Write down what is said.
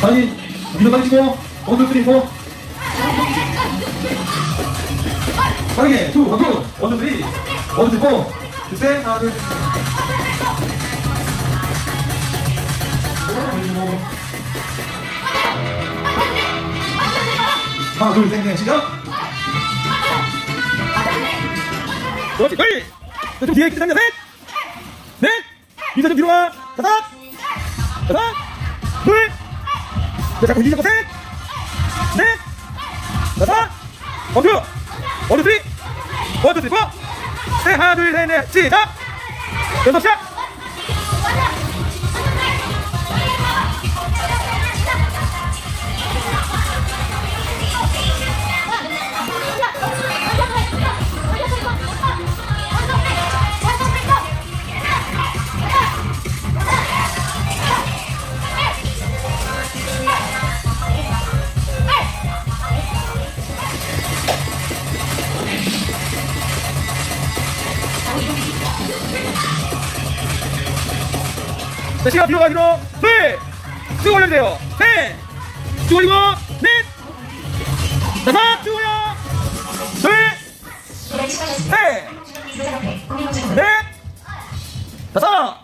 빨리 위로 가지고 원투 쓰리 포 빠르게 투 원투 원투 쓰리 원투 포 둘셋 하나 둘 하나 둘셋넷 시작. 그렇지 빨리. 좀 뒤에 기다려 셋넷. 인사 좀 뒤로 와. 다섯. 다섯. 둘 자, 뒤 잡고 셋! 넷! 다섯! 원투 원투 쓰리! 원투 쓰리 포 셋 하나 둘 셋 넷 시작! 연속 시작 자, 시간 뒤로 가, 뒤로. 둘! 쭉 올려주세요. 셋! 쭉 올리고, 넷! 다섯! 쭉 올려! 둘! 셋! 넷! 다섯!